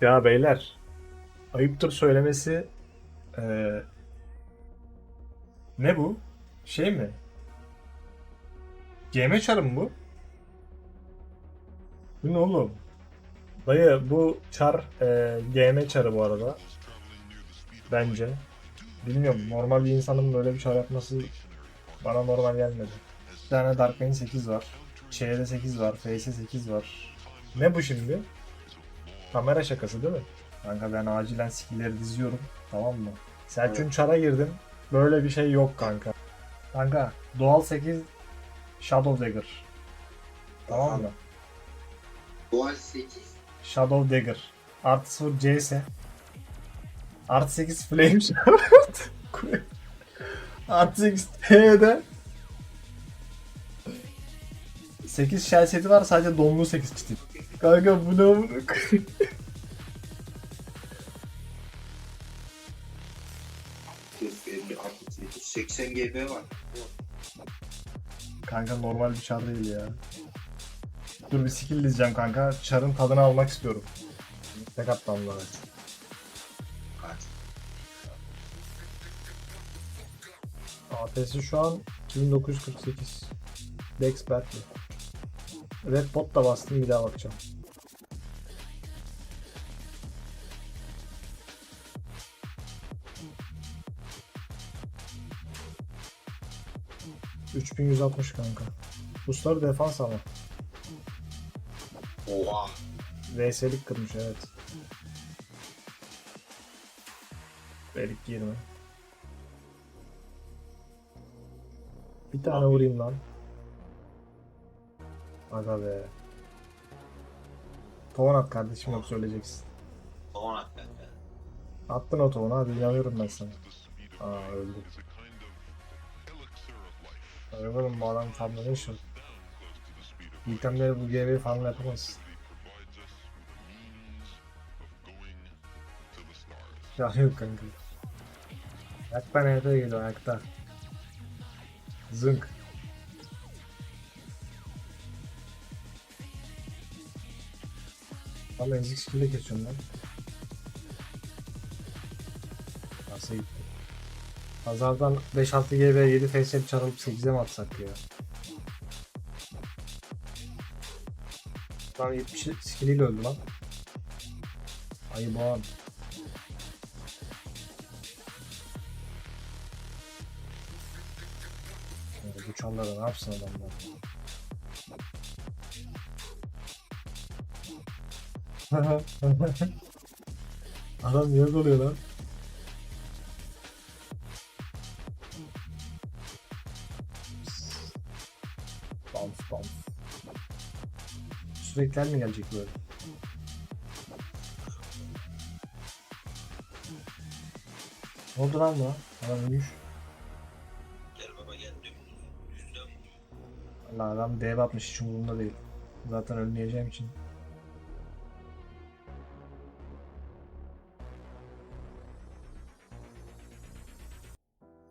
Ya beyler, ayıptır söylemesi eee, ne bu? Şey mi? GM çarı mı bu? Bu ne oğlum? Dayı bu çar eee GM çarı bu arada. Bence. Bilmiyorum normal bir insanın böyle bir çar yapması bana normal gelmedi. Bir tane Darkman 8 var. Şeyde 8 var. FS 8 var. Ne bu şimdi? Kamera şakası değil mi? Kanka ben acilen skill'leri diziyorum. Tamam mı? Selçuk'un çara girdim. Böyle bir şey yok kanka. Kanka doğal 8 Shadow Dagger. Tamam mı? Doğal 8. Shadow Dagger. Artı 0 CS. Artı 8 Flame Shower. Artı 8 T'de. 8 shell seti var sadece donlu 8 çift. Kanka bu ne amına koyayım? 50, 68, 80 GB var. Kanka normal bir çar değil ya. Dur bir skill diyeceğim kanka. Çarın tadını almak istiyorum. Tek atmam lazım. AP'si şu an 2948. Dex Battle. Red Bot da bastım bir daha bakacağım. ...3160 kanka. Busları defans ama. Oha. VS'lik kırmış evet. Belik 20. Bir tane vurayım lan. Aga be. Tovan at kardeşim yok söyleyeceksin. Tamam at kanka. Attın o tovunu hadi inanıyorum ben sana. Aa öldü. Ay oğlum bu adam tam ne bu GB falan yapamazsın. Ya yok kanka. Ayakta nerede geliyor ayakta. Zınk. Valla ezik skill'e geçiyorum lan. Nasıl gitti? Pazardan 5-6 GB 7 FSL çarılıp 8'e mi atsak ya? Lan 70 skilliyle öldü lan. Ayı boğan. Ya Bu çanlara ne yapsın adamlar? Adam niye oluyor lan? Bounce bounce. Sürekli mi gelecek böyle? Ne oldu lan bu? Adam ölmüş. Gel baba gel dümdüz. Düz dön. Allah adam dev atmış hiç umurumda değil. Zaten ölmeyeceğim için.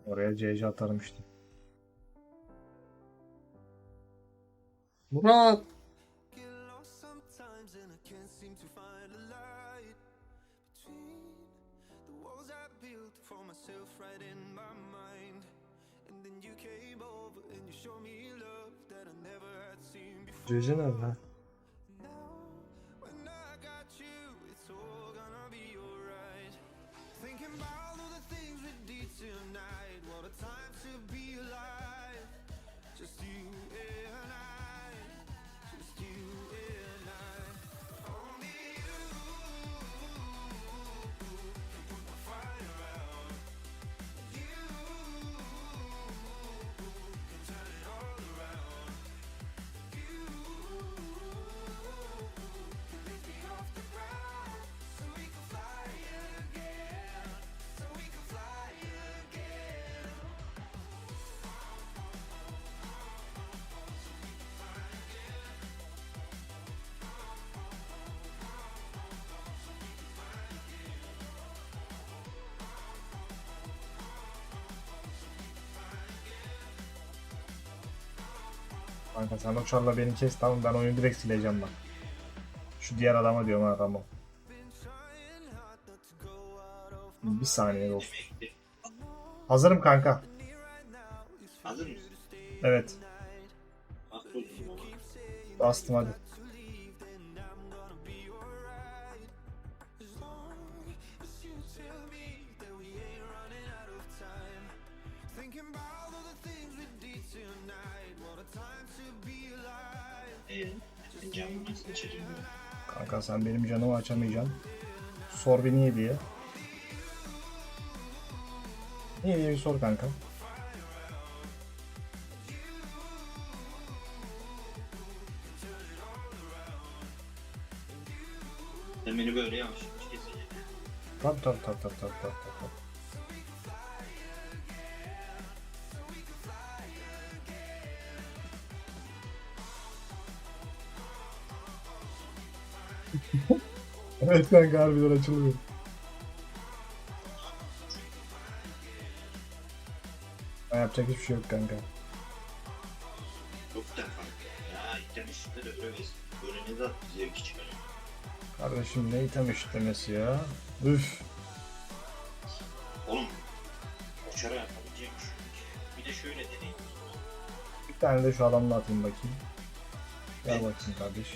Oraya CC atarım işte. Murat! get lost Kanka sen o çarla beni kes tamam ben oyunu direkt sileceğim bak. Şu diğer adama diyorum ha Ramo. Bir saniye dostum. Hazırım kanka. Hazır mısın? Evet. Bastım hadi. Nasıl böyle? Kanka sen benim canımı açamayacaksın. Sor bir niye diye. Niye diye bir sor kanka. Sen beni böyle yavaş yavaş keseceksin. Tabii tabii tabii tabii tabii. tabii. evet kanka harbiden açılmıyor. Ben yapacak hiçbir şey yok kanka. Çok da farklı. Ya item versin. Böyle ne de zevki çıkarıyor. Kardeşim ne item işlemesi ya. Üf. Oğlum. O çara yapabileceğim şu. Bir de şöyle deneyim. Bir tane de şu adamla atayım bakayım. Gel bakayım kardeş.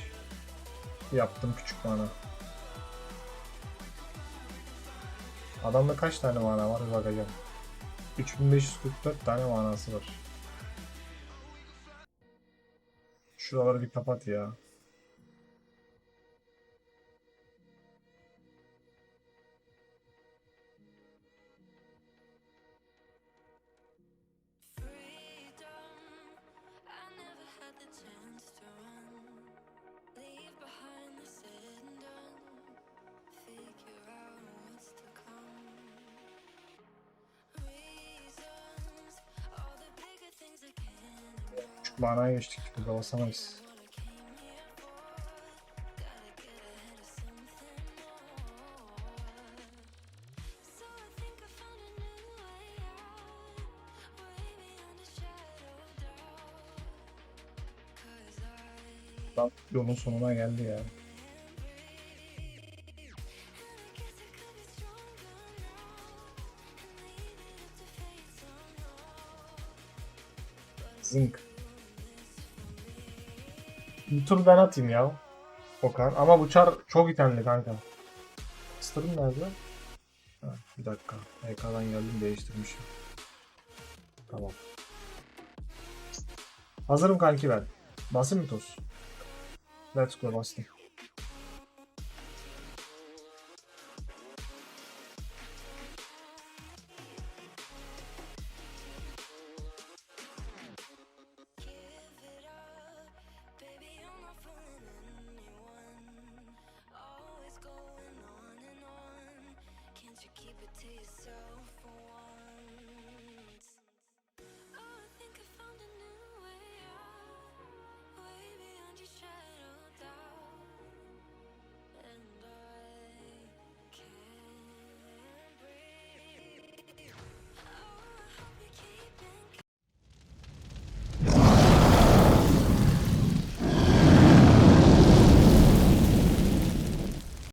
Yaptım küçük mana. Adamda kaç tane mana var bir bakacağım. 3544 tane manası var. Şuraları bir kapat ya. Doubt. 'Cause I Lan yolun sonuna geldi ya. Zınk. Bir tur ben atayım ya. Okan. Ama bu çar çok itemli kanka. Starım nerede? Ha, bir dakika. EK'dan geldim değiştirmişim. Tamam. Hazırım kanki ben. Basayım mı toz? Let's go bastım.